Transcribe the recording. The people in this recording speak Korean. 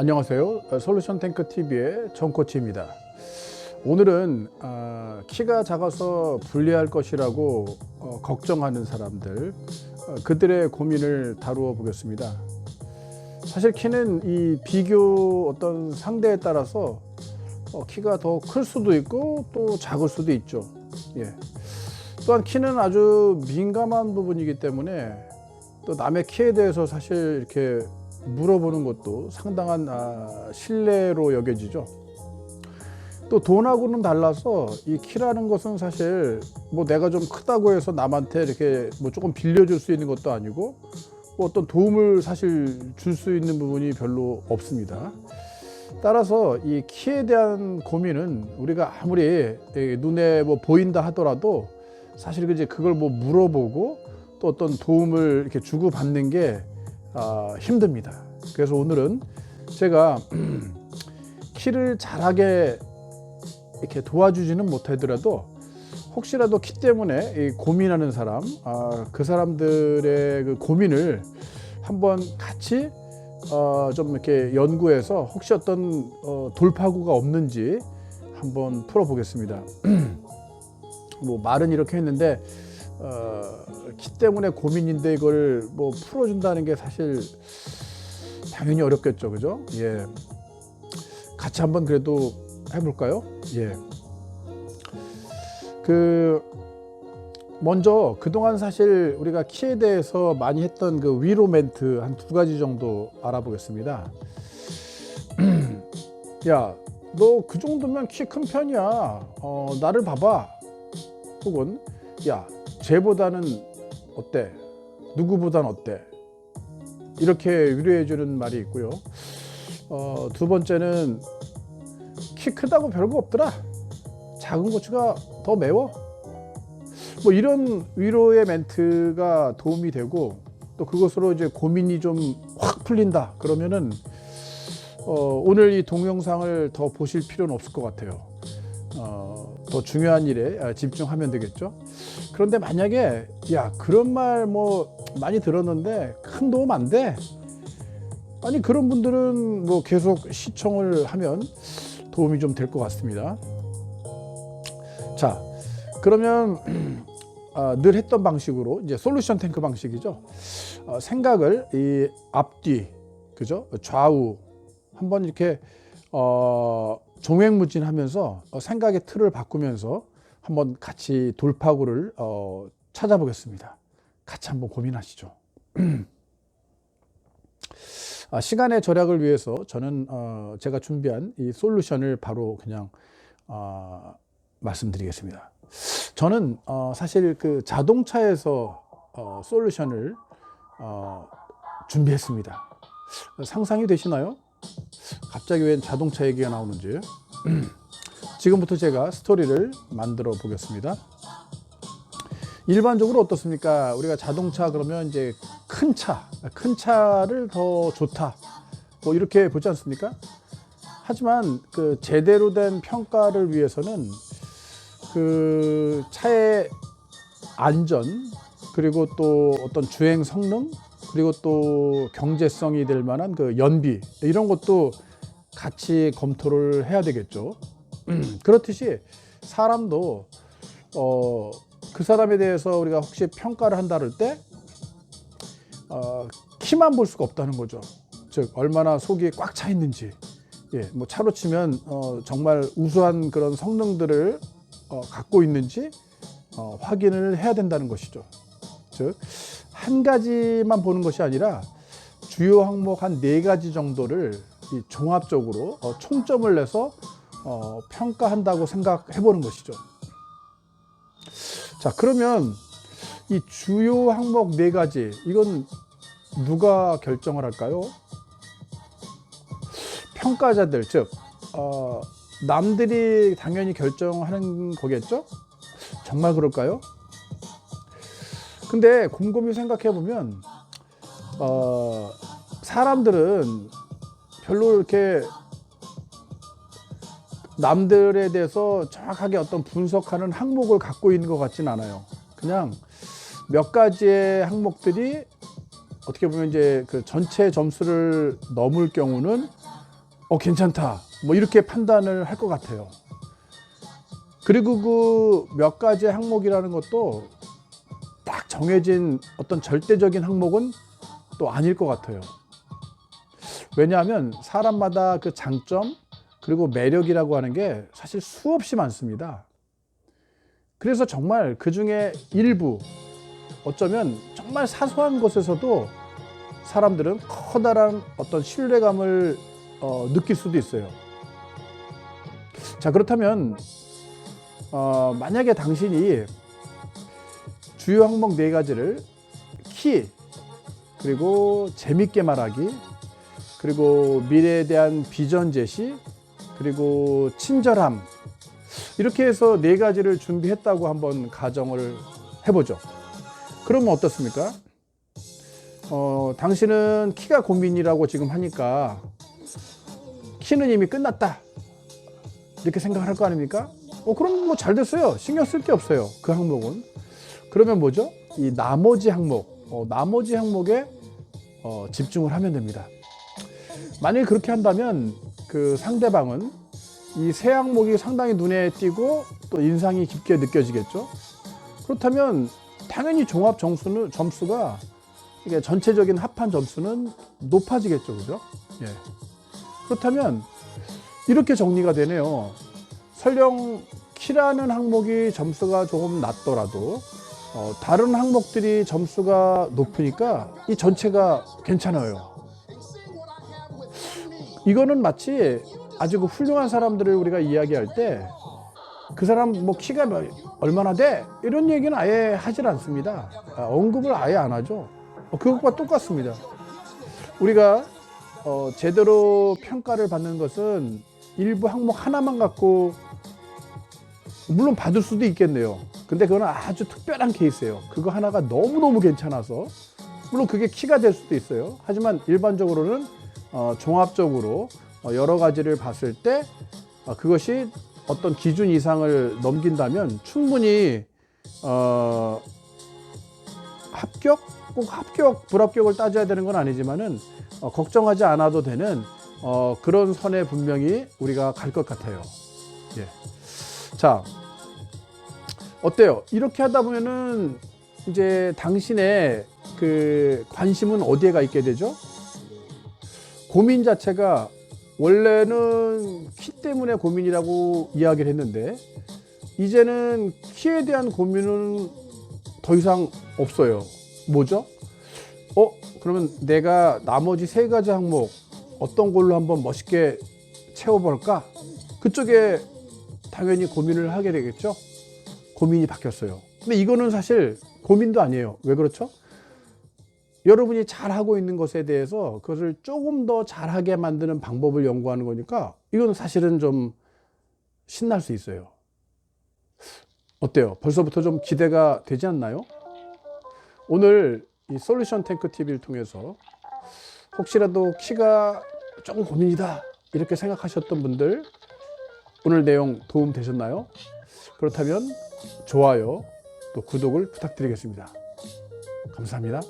안녕하세요. 솔루션 탱크 TV의 정코치입니다. 오늘은 어, 키가 작아서 불리할 것이라고 어, 걱정하는 사람들 어, 그들의 고민을 다루어 보겠습니다. 사실 키는 이 비교 어떤 상대에 따라서 어, 키가 더 클 수도 있고 또 작을 수도 있죠. 예. 또한 키는 아주 민감한 부분이기 때문에 또 남의 키에 대해서 사실 이렇게 물어보는 것도 상당한 아, 신뢰로 여겨지죠. 또 돈하고는 달라서 이 키라는 것은 사실 뭐 내가 좀 크다고 해서 남한테 이렇게 뭐 조금 빌려줄 수 있는 것도 아니고 뭐 어떤 도움을 사실 줄 수 있는 부분이 별로 없습니다. 따라서 이 키에 대한 고민은 우리가 아무리 이 눈에 뭐 보인다 하더라도 사실 이제 그걸 뭐 물어보고 또 어떤 도움을 이렇게 주고 받는 게 아, 힘듭니다. 그래서 오늘은 제가 키를 잘하게 이렇게 도와주지는 못하더라도 혹시라도 키 때문에 이 고민하는 사람, 아, 그 사람들의 그 고민을 한번 같이 어, 좀 이렇게 연구해서 혹시 어떤 어, 돌파구가 없는지 한번 풀어보겠습니다. 뭐 말은 이렇게 했는데 어, 키 때문에 고민인데 이걸 뭐 풀어준다는 게 사실 당연히 어렵겠죠, 그죠? 예. 같이 한번 그래도 해볼까요? 예. 그 먼저 그동안 사실 우리가 키에 대해서 많이 했던 그 위로 멘트 한 두 가지 정도 알아보겠습니다. 야, 너 그 정도면 키 큰 편이야. 어, 나를 봐봐. 혹은 야, 쟤보다는 어때? 누구보단 어때? 이렇게 위로해 주는 말이 있고요. 어, 두 번째는 키 크다고 별거 없더라. 작은 고추가 더 매워. 뭐 이런 위로의 멘트가 도움이 되고 또 그것으로 이제 고민이 좀 확 풀린다. 그러면은 어, 오늘 이 동영상을 더 보실 필요는 없을 것 같아요. 어, 더 중요한 일에 아, 집중하면 되겠죠. 그런데 만약에 야 그런 말 뭐 많이 들었는데 큰 도움 안 돼. 아니 그런 분들은 뭐 계속 시청을 하면 도움이 좀 될 것 같습니다. 자 그러면 아, 늘 했던 방식으로 이제 솔루션 탱크 방식이죠. 어, 생각을 이 앞뒤 그죠 좌우 한번 이렇게 어, 종횡무진하면서 어, 생각의 틀을 바꾸면서 한번 같이 돌파구를 어, 찾아보겠습니다. 같이 한번 고민하시죠. 아, 시간의 절약을 위해서 저는 어, 제가 준비한 이 솔루션을 바로 그냥 어, 말씀드리겠습니다. 저는 어, 사실 그 자동차에서 어, 솔루션을 어, 준비했습니다. 상상이 되시나요? 갑자기 웬 자동차 얘기가 나오는지. 지금부터 제가 스토리를 만들어 보겠습니다. 일반적으로 어떻습니까? 우리가 자동차 그러면 이제 큰 차, 큰 차를 더 좋다. 뭐 이렇게 보지 않습니까? 하지만 그 제대로 된 평가를 위해서는 그 차의 안전 그리고 또 어떤 주행 성능 그리고 또 경제성이 될 만한 그 연비 이런 것도 같이 검토를 해야 되겠죠. 그렇듯이 사람도 어, 그 사람에 대해서 우리가 혹시 평가를 한다 할 때 어, 키만 볼 수가 없다는 거죠. 즉 얼마나 속이 꽉 차 있는지, 예, 뭐 차로 치면 어, 정말 우수한 그런 성능들을 어, 갖고 있는지 어, 확인을 해야 된다는 것이죠. 즉 한 가지만 보는 것이 아니라 주요 항목 한 네 가지 정도를 이 종합적으로 어, 총점을 내서 어, 평가한다고 생각해 보는 것이죠. 자, 그러면 이 주요 항목 네 가지 이건 누가 결정을 할까요? 평가자들 즉 어, 남들이 당연히 결정하는 거겠죠? 정말 그럴까요? 근데 곰곰이 생각해 보면 어, 사람들은 별로 이렇게 남들에 대해서 정확하게 어떤 분석하는 항목을 갖고 있는 것 같지는 않아요. 그냥 몇 가지의 항목들이 어떻게 보면 이제 그 전체 점수를 넘을 경우는 어 괜찮다 뭐 이렇게 판단을 할 것 같아요. 그리고 그 몇 가지 항목이라는 것도 딱 정해진 어떤 절대적인 항목은 또 아닐 것 같아요. 왜냐하면 사람마다 그 장점 그리고 매력이라고 하는 게 사실 수없이 많습니다. 그래서 정말 그 중에 일부 어쩌면 정말 사소한 것에서도 사람들은 커다란 어떤 신뢰감을 어, 느낄 수도 있어요. 자 그렇다면 어, 만약에 당신이 주요 항목 네 가지를 키 그리고 재밌게 말하기 그리고 미래에 대한 비전 제시 그리고 친절함 이렇게 해서 네 가지를 준비했다고 한번 가정을 해보죠. 그러면 어떻습니까? 어, 당신은 키가 고민이라고 지금 하니까 키는 이미 끝났다. 이렇게 생각을 할거 아닙니까? 어, 그럼 뭐 잘 됐어요. 신경 쓸 게 없어요. 그 항목은. 그러면 뭐죠? 이 나머지 항목, 어, 나머지 항목에 어, 집중을 하면 됩니다. 만약에 그렇게 한다면 그 상대방은 이 세 항목이 상당히 눈에 띄고 또 인상이 깊게 느껴지겠죠. 그렇다면 당연히 종합 점수는 점수가 이게 전체적인 합한 점수는 높아지겠죠, 그죠? 예. 그렇다면 이렇게 정리가 되네요. 설령 키라는 항목이 점수가 조금 낮더라도 어, 다른 항목들이 점수가 높으니까 이 전체가 괜찮아요. 이거는 마치 아주 그 훌륭한 사람들을 우리가 이야기할 때 그 사람 뭐 키가 몇- 얼마나 돼? 이런 얘기는 아예 하질 않습니다. 아, 언급을 아예 안 하죠. 어, 그것과 똑같습니다. 우리가 어, 제대로 평가를 받는 것은 일부 항목 하나만 갖고 물론 받을 수도 있겠네요. 근데 그거는 아주 특별한 케이스예요. 그거 하나가 너무너무 괜찮아서 물론 그게 키가 될 수도 있어요. 하지만 일반적으로는 어, 종합적으로 어, 여러 가지를 봤을 때 어, 그것이 어떤 기준 이상을 넘긴다면 충분히 어, 합격 꼭 합격 불합격을 따져야 되는 건 아니지만은 어, 걱정하지 않아도 되는 어, 그런 선에 분명히 우리가 갈 것 같아요. 예. 자 어때요? 이렇게 하다 보면은 이제 당신의 그 관심은 어디에 가 있게 되죠? 고민 자체가 원래는 키 때문에 고민이라고 이야기를 했는데 이제는 키에 대한 고민은 더 이상 없어요. 뭐죠? 어, 그러면 내가 나머지 세 가지 항목 어떤 걸로 한번 멋있게 채워볼까? 그쪽에 당연히 고민을 하게 되겠죠? 고민이 바뀌었어요. 근데 이거는 사실 고민도 아니에요. 왜 그렇죠? 여러분이 잘하고 있는 것에 대해서 그것을 조금 더 잘하게 만드는 방법을 연구하는 거니까 이건 사실은 좀 신날 수 있어요. 어때요? 벌써부터 좀 기대가 되지 않나요? 오늘 이 솔루션 탱크 TV를 통해서 혹시라도 키가 조금 고민이다 이렇게 생각하셨던 분들 오늘 내용 도움 되셨나요? 그렇다면 좋아요 또 구독을 부탁드리겠습니다. 감사합니다.